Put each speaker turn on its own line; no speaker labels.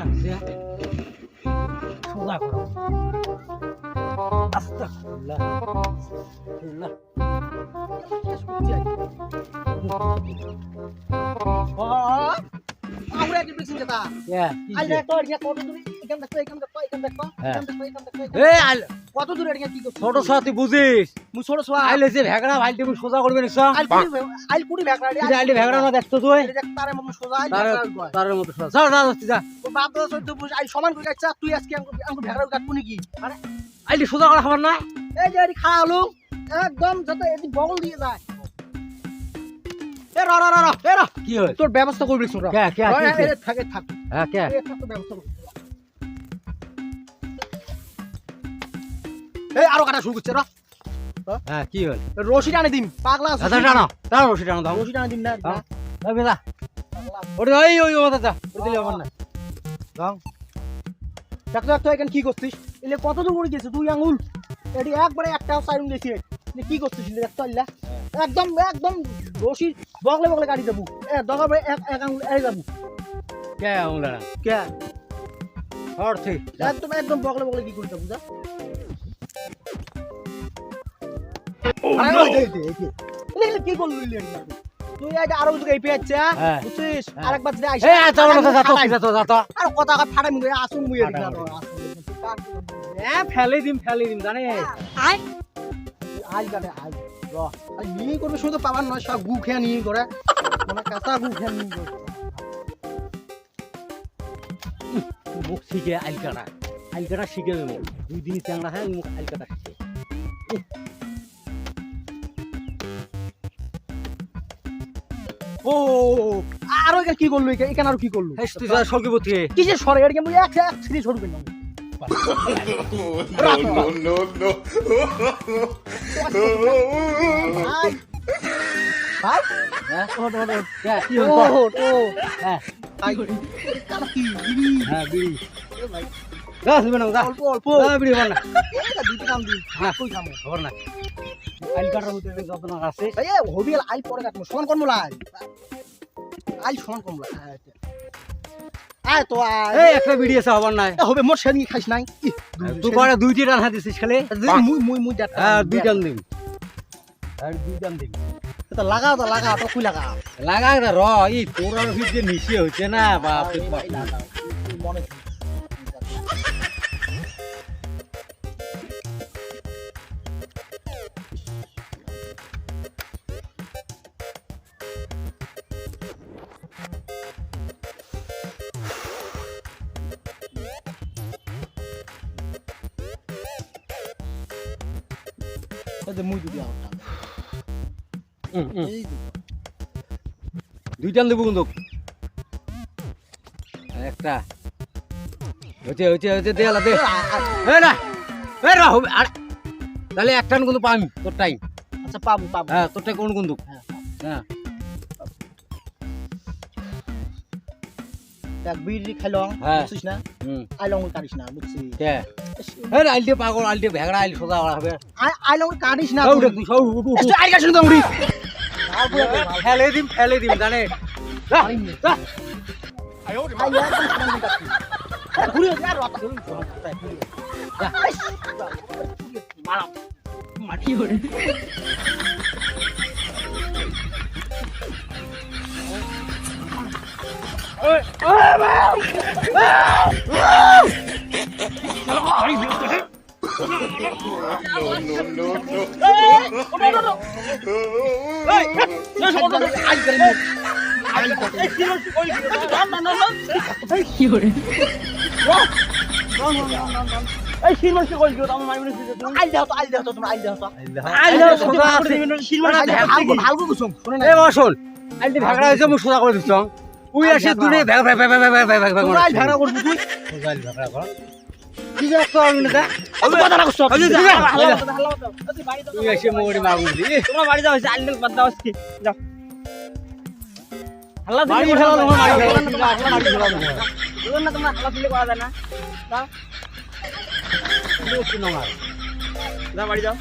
দেখেন সোজা করো আস্তা খুল্লা খুল্লা
আমরা কি বিক্রি কথা
হ্যাঁ
আজ না তোর ইয়া
কত তুমি
কত দূরে এটা কি করছ
ছোট সাথে বুঝিস?
মুই ছোট সোয়া
আইলে যে ভেগড়া ভাই তুমি সোজা করবে নিছ
আইল কুড়ি আইল কুড়ি ভেকড়া
তুই আইলে ভেগড়া না দেখতো তুই?
তারে মম সোজা আইল
তার
ভেকড়া কয়
তার মতো সোজা। যা যা যা, যা।
ও বাপ দাদা সৈদ্য বুঝ আইল সমান করে যাচ্ছে তুই আজকে আমাকে আমাকে ভেকড়া কাটবো নাকি আরে
আইলে সোজা করা খাবার না?
এই যে এটি খা আলু একদম যাতে বগল দিয়ে যায় এ র র র র, এ র।
কি হয়
তোর ব্যবস্থা করবি ছোট
কে কে
থাকে
হ্যাঁ কে?
ব্যবস্থা এই আরও কাটা শুরু করছে র।
হ্যাঁ কি হল?
রশি টানে দিন পাগলা আছিস
আচ্ছা টানো। টানো। রশি টানো দাও।
রশি টানে দিন না
দাও। দাও বেদা ওরে ওই ওই ওই দাদা ওরে দিলে আমার না। দাও।
দেখ তো এখানে কি করছিস? এলে কত দূর করে গেছে দুই আঙ্গুল এটি একবারে একটা সাইরুন গেছি। কি করছিস দেখ তো আল্লাহ একদম একদম রশি বগলে বগলে গাড়ি যাব। এ দরকার পড়ে এক এক আঙ্গুল এই যাব।
কে ওলা
কে?
ঠিক।
একদম একদম বগলে বগলে কি করে যাব কি করলি এলে এলে? তুই এটা আরও কিছু এই পেয়েছে
হ্যাঁ।
বুঝছিস?
হ্যাঁ।
আরেকবার যদি আইস
এই আচ্ছা ওলা যা তো যা তো যা তো
আর কথা ফাটাই আসুন মুই
ফেলে দিম ফেলে দিম জানে
আজ গানে আজ র। আজ নিয়ে করবে শুধু পাবার নয় সব গু খেয়া নিয়ে করে মানে কাঁচা গু খেয়া নিয়ে করে
মুখ শিখে আইলকাটা আইলকাটা শিখে দুই দিনই চ্যাংড়া হয় মুখ আইলকাটা শিখে।
ও আর ওইখানে কি করল এখানে আর কি করল
তুই সরকে বুঝতে
কিসের সরে এটা এক এক সিরিজ সরবে না অল্প অল্প দুটো কাম
দিই আইল কাটার মধ্যে যত আছে
হবি আইল পরে কাটবো সমান করব লাই সমান আয় তো আয়
এই একটা বিড়ি আছে খবর নাই
এ হবে মোর সেদিন খাইস নাই
তুই পরে দুইটি রান হাতিস খালি
মুই মুই মুই ডাটা
হ্যাঁ দুই টান দিম আর দুই টান দিম
তো লাগাও তো লাগাও তো কুই লাগা
লাগা রে ই তোর ভিড় যে নিচে হচ্ছে না বাপ রে বাপ
মনে এই মুই দুদি আউট। এই।
দেবো কিন্তু একটা। হচ্ছে হচ্ছে হচ্ছে দে আলা দে। এ না এ রা হবে আর তাহলে একটা কিন্তু পাবি তোর টাইম
আচ্ছা পাবো পাবো।
হ্যাঁ তোর টাইম কোন কিন্তু
হ্যাঁ।
হ্যাঁ।
দেখ বিড়ি খাইলং
হ্যাঁ।
বুঝছিস না
হুম
আইলং কাটিস না বুঝছিস
এ আইল দিয়ে পাগল আইল দিয়ে ভেগড়া আইল সোজা করা হবে
আইলং কাটিস না
উঠে তুই সব উঠু উঠু
আইল কাটিস না উড়ি
ফেলে দিম ফেলে দিম জানে কি করে
এই শিলমাসি কই
গো আমি আইল তো আইল তো আইল তো আইল আইল করে দিছং উই আসে তুই ভেগ ভেগ ভেগ ভেগ ভেগ ভেগ ভেগ ভেগ সোজা আইল ভেগড়া কর। কি যে একটা অন্য দা তুই এসে মোড়ি মাগুন
তোমরা বাড়ি যাও আইল বাদ দাও যাও। হাল্লা দিলে
ফেলা
করা
নহয়,
যায় না,
ফেলা নহয়, বাড়ি ফেলা নহয়।
বুঝলেন না তোমরা হাল্লা দিলে করা যায় না। যাও।
কি নঙা
যাও বাড়ি যাও।